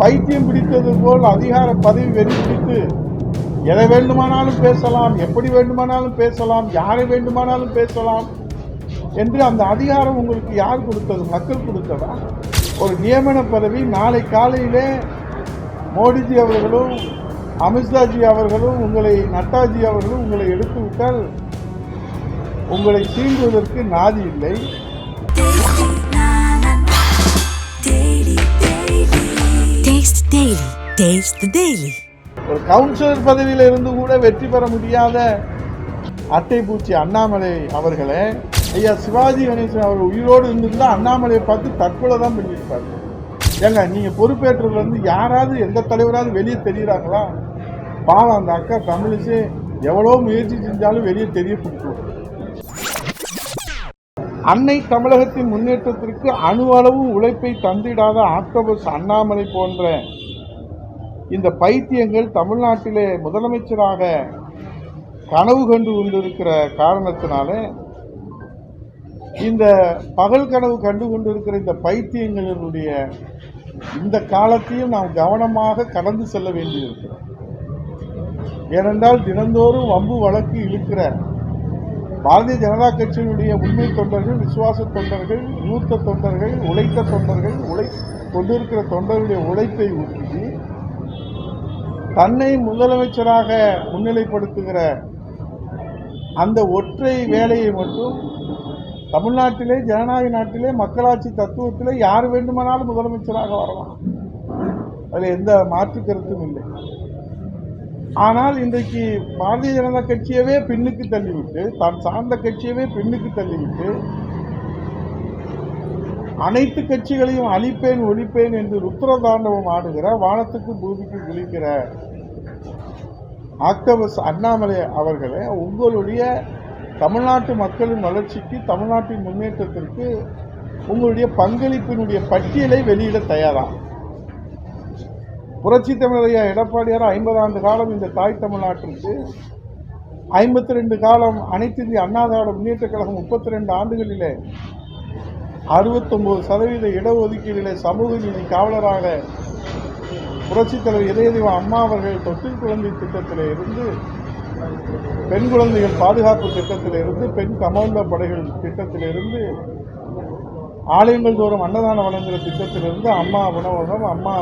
பைத்தியம் பிடித்தது போல் அதிகார பதவி வெறி பிடித்து எதை வேண்டுமானாலும் பேசலாம் எப்படி வேண்டுமானாலும் பேசலாம் யாரை வேண்டுமானாலும் பேசலாம் என்று அந்த அதிகாரம் உங்களுக்கு யார் கொடுத்தது? மக்கள் கொடுத்ததா? ஒரு நியமன பதவி நாளை காலையிலே மோடிஜி அவர்களும் அமித்ஷாஜி அவர்களும் உங்களை நட்டாஜி அவர்களும் உங்களை எடுத்து விட்டால் உங்களை சீண்டுவதற்கு நாதி இல்லை. டெய்லி டேஸ்ட் Taste ஒரு கவுன்சிலர் பதவியில் இருந்து கூட வெற்றி பெற முடியாத அட்டை பூச்சி அண்ணாமலை அவர்களே ஐயா சிவாஜி கணேசன் அவர் உயிரோடு இருந்திருந்தா அண்ணாமலையை பார்த்து தற்கொலை தான் பண்ணியிருப்பார். ஏங்க நீங்கள் பொறுப்பேற்றதுலேருந்து யாராவது எந்த தலைவராவது வெளியே தெரிகிறாங்களா பாவம் அந்த அக்கா தமிழிசு எவ்வளோ முயற்சி செஞ்சாலும் வெளியே தெரிய பிடிக்கும் அன்னை தமிழகத்தின் முன்னேற்றத்திற்கு அணு அளவு உழைப்பை தந்திடாத ஆக்டோபஸ் அண்ணாமலை போன்ற இந்த பைத்தியங்கள் தமிழ்நாட்டிலே முதலமைச்சராக கனவு கண்டு கொண்டிருக்கிற காரணத்தினாலே இந்த பகல் கனவு கண்டு கொண்டிருக்கிற இந்த பைத்தியங்களினுடைய இந்த காலத்தையும் நாம் கவனமாக கடந்து செல்ல வேண்டியிருக்கிறோம் ஏனென்றால் தினந்தோறும் வம்பு வழக்கு இழுக்கிற பாரதிய ஜனதா கட்சியினுடைய உண்மை தொண்டர்கள் விசுவாச தொண்டர்கள் மூத்த தொண்டர்கள் உழைத்த தொண்டர்கள் உழை கொண்டிருக்கிற தொண்டர்களுடைய உழைப்பை ஊற்றி தன்னை முதலமைச்சராக முன்னிலைப்படுத்துகிற அந்த ஒற்றை வேலையை மட்டும் தமிழ்நாட்டிலே ஜனநாயக நாட்டிலே மக்களாட்சி தத்துவத்திலே யார் வேண்டுமானாலும் முதலமைச்சராக வரலாம். அதில் எந்த மாற்று கருத்தும் இல்லை. ஆனால் இன்றைக்கு பாரதிய ஜனதா கட்சியவே பின்னுக்கு தள்ளிவிட்டு தான் சார்ந்த கட்சியவே பின்னுக்கு தள்ளிவிட்டு அனைத்து கட்சிகளையும் அழிப்பேன் ஒழிப்பேன் என்று ருத்ரதாண்டவம் ஆடுகிற வானத்துக்கு பூமிக்கு குளிக்கிற ஆக்டோபஸ் அண்ணாமலை அவர்களே உங்களுடைய தமிழ்நாட்டு மக்களின் வளர்ச்சிக்கு தமிழ்நாட்டின் முன்னேற்றத்திற்கு உங்களுடைய பங்களிப்பினுடைய பட்டியலை வெளியிட தயாரா? புரட்சி தமிழையா எடப்பாடியார் ஐம்பது ஆண்டு காலம் இந்த தாய் தமிழ்நாட்டிற்கு ஐம்பத்தி ரெண்டு காலம் அனைத்து இந்திய அண்ணா திராவிட முன்னேற்ற கழகம் முப்பத்தி ரெண்டு ஆண்டுகளிலே அறுபத்தொம்போது சதவீத இடஒதுக்கீடுகளை சமூக நீதி காவலராக புரட்சித் தலைவர் இதயதெய்வம் அம்மா அவர்கள் தொட்டில் குழந்தை திட்டத்தில் இருந்து பெண் குழந்தைகள் பாதுகாப்பு திட்டத்தில் இருந்து பெண் கமாண்டோ படைகள் திட்டத்திலிருந்து ஆலயங்கள் தோறும் அன்னதானம் வழங்குகிற திட்டத்திலிருந்து அம்மா உணவகம் அம்மா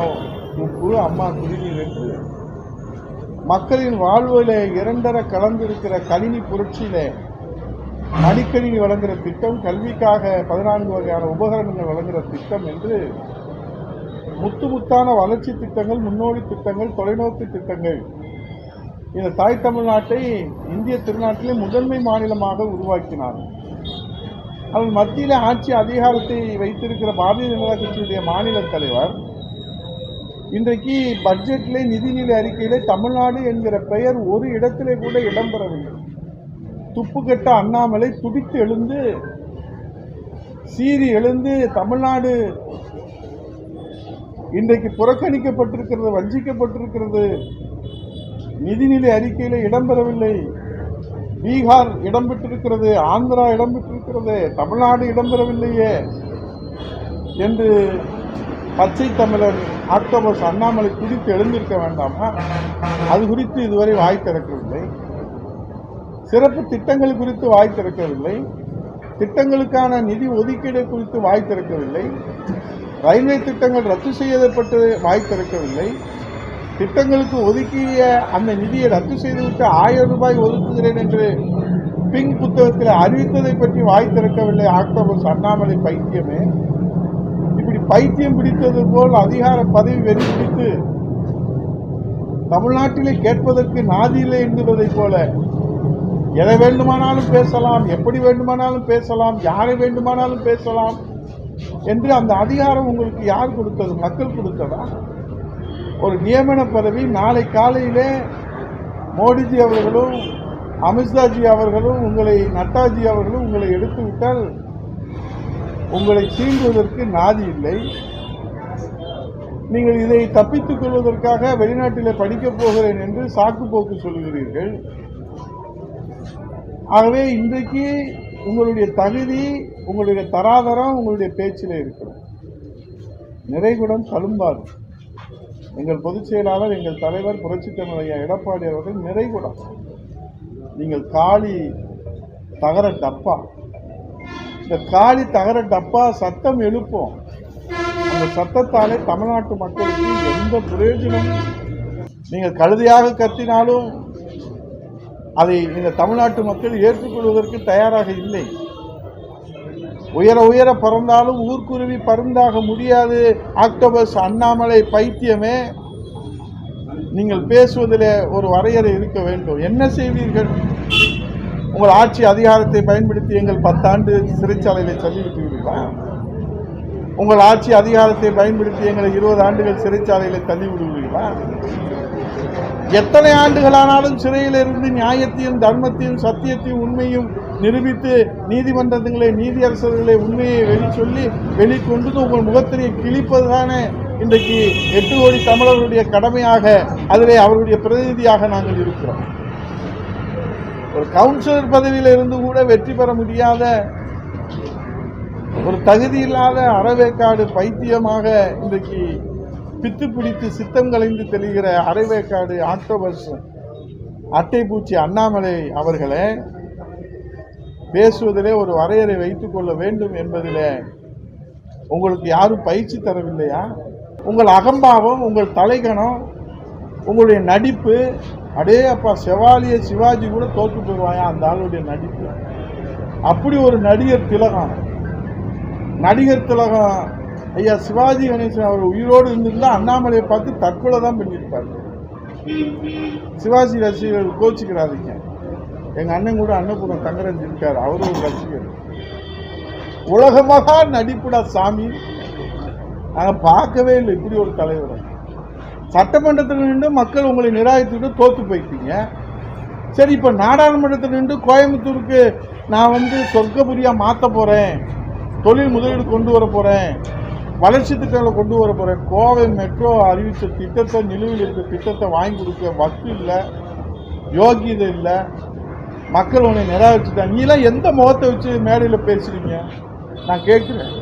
உப்பு அம்மா குடிநீர் என்று மக்களின் வாழ்வில் இரண்டர கலந்திருக்கிற கணினி புரட்சியிலே மடிக்கணினி வழங்குகிற திட்டம் கல்விக்காக பதினான்கு வகையான உபகரணங்கள் வழங்குகிற திட்டம் என்று முத்து முத்தான வளர்ச்சி திட்டங்கள் முன்னோடி திட்டங்கள் தொலைநோக்கு திட்டங்கள். இந்த தாய் தமிழ்நாட்டை இந்திய திருநாட்டிலே முதன்மை மாநிலமாக உருவாக்கினார். அதன் மத்தியில் ஆட்சி அதிகாரத்தை வைத்திருக்கிற பாரதிய ஜனதா கட்சியுடைய மாநில தலைவர். இன்றைக்கு பட்ஜெட்டிலே நிதிநிலை அறிக்கையிலே தமிழ்நாடு என்கிற பெயர் ஒரு இடத்திலே கூட இடம்பெறவில்லை துப்புக்கட்ட அண்ணாமலை துடித்து எழுந்து சீறி எழுந்து தமிழ்நாடு இன்றைக்கு புறக்கணிக்கப்பட்டிருக்கிறது வஞ்சிக்கப்பட்டிருக்கிறது. நிதிநிலை அறிக்கையில் இடம்பெறவில்லை பீகார் இடம்பெற்றிருக்கிறது ஆந்திரா இடம்பெற்றிருக்கிறது தமிழ்நாடு இடம்பெறவில்லையே என்று பச்சை தமிழர் ஆக்டோபஸ் அண்ணாமலை குறித்து எழுந்திருக்க வேண்டாமா? அது குறித்து இதுவரை வாய் திறக்கவில்லை. சிறப்பு திட்டங்கள் குறித்து வாய் திறக்கவில்லை. திட்டங்களுக்கான நிதி ஒதுக்கீடு குறித்து வாய் திறக்கவில்லை. ரயில்வே திட்டங்கள் ரத்து செய்யப்பட்டு வாய் திறக்கவில்லை. திட்டங்களுக்கு ஒதுக்கிய அந்த நிதியை ரத்து செய்துவிட்டு ஆயிரம் ரூபாய் ஒதுக்குகிறேன் என்று பிங்க் புத்தகத்தில் அறிவித்ததை பற்றி வாய் திறக்கவில்லை. ஆக்டோபஸ் அண்ணாமலை பைத்தியமே. இப்படி பைத்தியம் பிடித்தது போல் அதிகார பதவி வெறி பிடித்து தமிழ்நாட்டிலே கேட்பதற்கு நாதி இல்லை என்பதைப் போல எதை வேண்டுமானாலும் பேசலாம் எப்படி வேண்டுமானாலும் பேசலாம் யாரை வேண்டுமானாலும் பேசலாம் என்று அந்த அதிகாரம் உங்களுக்கு யார் கொடுத்தது? மக்கள் கொடுத்ததா? ஒரு நியமன பதவி நாளை காலையிலே மோடிஜி அவர்களும் அமித்ஷாஜி அவர்களும் உங்களை நட்டாஜி அவர்களும் உங்களை எடுத்துவிட்டால் உங்களை சீண்டுவதற்கு நாதி இல்லை. நீங்கள் இதை தப்பித்துக் கொள்வதற்காக வெளிநாட்டில் படிக்கப் போகிறேன் என்று சாக்கு போக்கு சொல்கிறீர்கள். ஆகவே இன்றைக்கு உங்களுடைய தகுதி உங்களுடைய தராதரம் உங்களுடைய பேச்சில் இருக்கிறது. நிறைகுடம் தழும்பாது எங்கள் பொதுச் செயலாளர் எங்கள் தலைவர் புரட்சித் தலைவர் ஐயா எடப்பாடி அவர்கள் நிறைகுடம். நீங்கள் காளி தகர டப்பா. இந்த காளி தகர டப்பா சத்தம் எழுப்போம். அந்த சத்தத்தாலே தமிழ்நாட்டு மக்களுக்கு எந்த பிரயோஜனமும் நீங்கள் கழுதியாக கத்தினாலும் அதை இந்த தமிழ்நாட்டு மக்கள் ஏற்றுக்கொள்வதற்கு தயாராக இல்லை. உயர உயர பறந்தாலும் ஊர்க்குருவி பருந்தாக முடியாது. ஆக்டோபஸ் அண்ணாமலை பைத்தியமே. நீங்கள் பேசுவதில் ஒரு வரையறை இருக்க வேண்டும். என்ன செய்வீர்கள்? உங்கள் ஆட்சி அதிகாரத்தை பயன்படுத்தி எங்கள் பத்தாண்டு சிறைச்சாலையில் தள்ளிவிட்டீர்களா உங்கள் ஆட்சி அதிகாரத்தை பயன்படுத்தி எங்களை இருபது ஆண்டுகள் சிறைச்சாலையில் தள்ளி விடுவீர்களா எத்தனை ஆண்டுகளானாலும் சிறையில் இருந்து நியாயத்தையும் தர்மத்தையும் சத்தியத்தையும் உண்மையும் நிரூபித்து நீதிமன்றங்களை நீதியரசர்களை உண்மையை வெளி சொல்லி வெளிக்கொண்டு உங்கள் முகத்திரையை கிழிப்பதுதானே இன்றைக்கு எட்டு கோடி தமிழர்களுடைய கடமையாக அதிலே அவருடைய பிரதிநிதியாக நாங்கள் இருக்கிறோம். ஒரு கவுன்சிலர் பதவியில் இருந்து கூட வெற்றி பெற முடியாத ஒரு தகுதி இல்லாத அறவேக்காடு பைத்தியமாக இன்றைக்கு பித்து பிடித்து சித்தம் கலைந்து தெளிகிற அரைவேக்காடு ஆக்டோபஸ் அட்டைப்பூச்சி அண்ணாமலை அவர்களே பேசுவதிலே ஒரு வரையறை வைத்துக்கொள்ள வேண்டும் என்பதிலே உங்களுக்கு யாரும் பயிற்சி தரவில்லையா? உங்கள் அகம்பாவம் உங்கள் தலைகணம் உங்களுடைய நடிப்பு அடே அப்பா செவாலிய சிவாஜி கூட தோற்று போயிடுவாயா அந்த ஆளுடைய நடிப்பு? அப்படி ஒரு நடிகர் திலகம் நடிகர் திலகம் ஐயா சிவாஜி கணேசன் அவர் உயிரோடு இருந்திருந்தால் அண்ணாமலையை பார்த்து தற்கொலை தான் பண்ணியிருப்பார். சிவாஜி ரசிகர்கள் கோச்சிக்கிறாதீங்க. எங்கள் அண்ணன் கூட அன்னபூர்ணம் தங்கரன் இருக்கார் அவரும் ஒரு ரசிகர். உலகமாக நடிப்புடா சாமி. நாங்கள் பார்க்கவே இல்லை இப்படி ஒரு தலைவரை. சட்டமன்றத்தில் நின்று மக்கள் உங்களை நிராகரித்துட்டு தோற்று போயிட்டீங்க. சரி இப்போ நாடாளுமன்றத்தில் நின்று கோயம்புத்தூருக்கு நான் வந்து சொர்க்கபுரியாக மாற்ற போகிறேன் தொழில் முதலீடு கொண்டு வர போகிறேன் வளர்ச்சி திட்டங்களை கொண்டு வர போகிறேன் கோவை மெட்ரோ அறிவித்த திட்டத்தை நிலுவையில் இருக்க திட்டத்தை வாங்கி கொடுக்க வசதி இல்லை யோகியதை இல்லை மக்கள் உன்னை நிராகரிச்சுட்டாங்க. நீலாம் எந்த முகத்தை வச்சு மேடையில் பேசுகிறீங்க நான் கேட்குறேன்.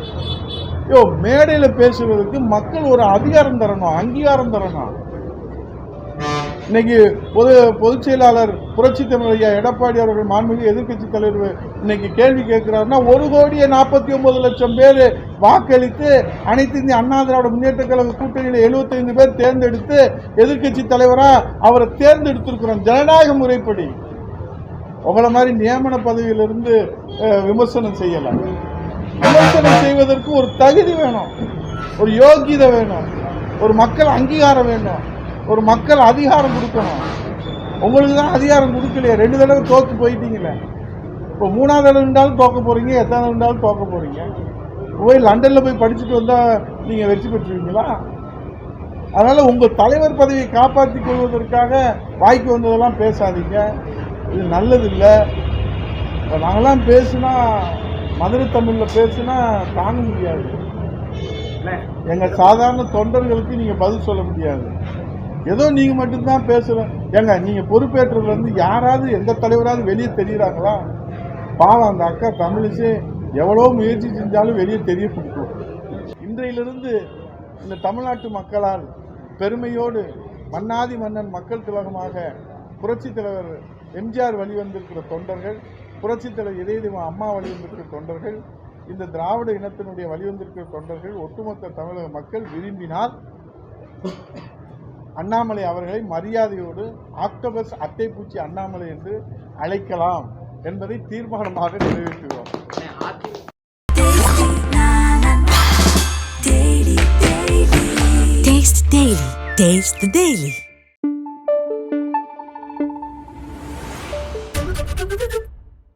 யோ மேடையில் பேசுகிறதுக்கு மக்கள் ஒரு அதிகாரம் தரணும் அங்கீகாரம் தரணும். இன்னைக்கு பொது பொதுச் செயலாளர் புரட்சி தமிழையா எடப்பாடி அவர்கள் மாண்புமிகு எதிர்க்கட்சி தலைவர் இன்னைக்கு கேள்வி கேட்கிறாருன்னா ஒரு கோடியே நாற்பத்தி ஒன்பது லட்சம் பேர் வாக்களித்து அனைத்து இந்திய அண்ணா திராவிட முன்னேற்ற கழக கூட்டணியில் 75 பேர் தேர்ந்தெடுத்து எதிர்க்கட்சி தலைவராக அவரை தேர்ந்தெடுத்திருக்கிறோம். ஜனநாயக முறைப்படி. உங்களை மாதிரி நியமன பதவியிலிருந்து விமர்சனம் செய்யலாம். விமர்சனம் செய்வதற்கு ஒரு தகுதி வேணும். ஒரு யோகியதை வேணும். ஒரு மக்கள் அங்கீகாரம் வேணும். ஒரு மக்கள் அதிகாரம் கொடுக்கணும். உங்களுக்கு தான் அதிகாரம் கொடுக்கலையே. ரெண்டு தடவை தோத்து போயிட்டீங்களே இப்போ மூணாவது தடவை இருந்தாலும் தோக்க போறீங்க எத்தனை தடவை இருந்தாலும் தோக்க போறீங்க. போய் லண்டனில் போய் படிச்சுட்டு வந்தால் நீங்கள் வெற்றி பெற்றுவீங்களா? அதனால் உங்கள் தலைவர் பதவியை காப்பாற்றிக் கொள்வதற்காக வாய்க்கு வந்ததெல்லாம் பேசாதீங்க. இது நல்லதில்லை. இப்போ நாங்களாம் பேசுனா மதுரை தமிழில் பேசுனா தாங்க முடியாது. எங்கள் சாதாரண தொண்டர்களுக்கு நீங்கள் பதில் சொல்ல முடியாது. ஏதோ நீங்கள் மட்டும்தான் பேசுகிறோம் ஏங்க நீங்கள் பொறுப்பேற்றதுலேருந்து யாராவது எந்த தலைவராவது வெளியே தெரியுறாங்களா? பாவம் அந்த அக்கா தமிழிசை எவ்வளோ முயற்சி செஞ்சாலும் வெளியே தெரிய பிடிக்கும் இன்றையிலிருந்து இந்த தமிழ்நாட்டு மக்களால் பெருமையோடு மன்னாதி மன்னன் மக்கள் திலகமாக புரட்சித் தலைவர் எம்ஜிஆர் வழிவந்திருக்கிற தொண்டர்கள் புரட்சித் தலைவர் இதயதெய்வம் அம்மா வழிவந்திருக்கிற தொண்டர்கள் இந்த திராவிட இனத்தினுடைய வழிவந்திருக்கிற தொண்டர்கள் ஒட்டுமொத்த தமிழக மக்கள் விரும்பினால் அண்ணாமலை அவர்களை மரியாதையோடு ஆக்டோபஸ் அட்டைப்பூச்சி அண்ணாமலை என்று அழைக்கலாம் என்பதை தீர்மானமாக நிறைவேற்றுகிறோம் Taste the Daily.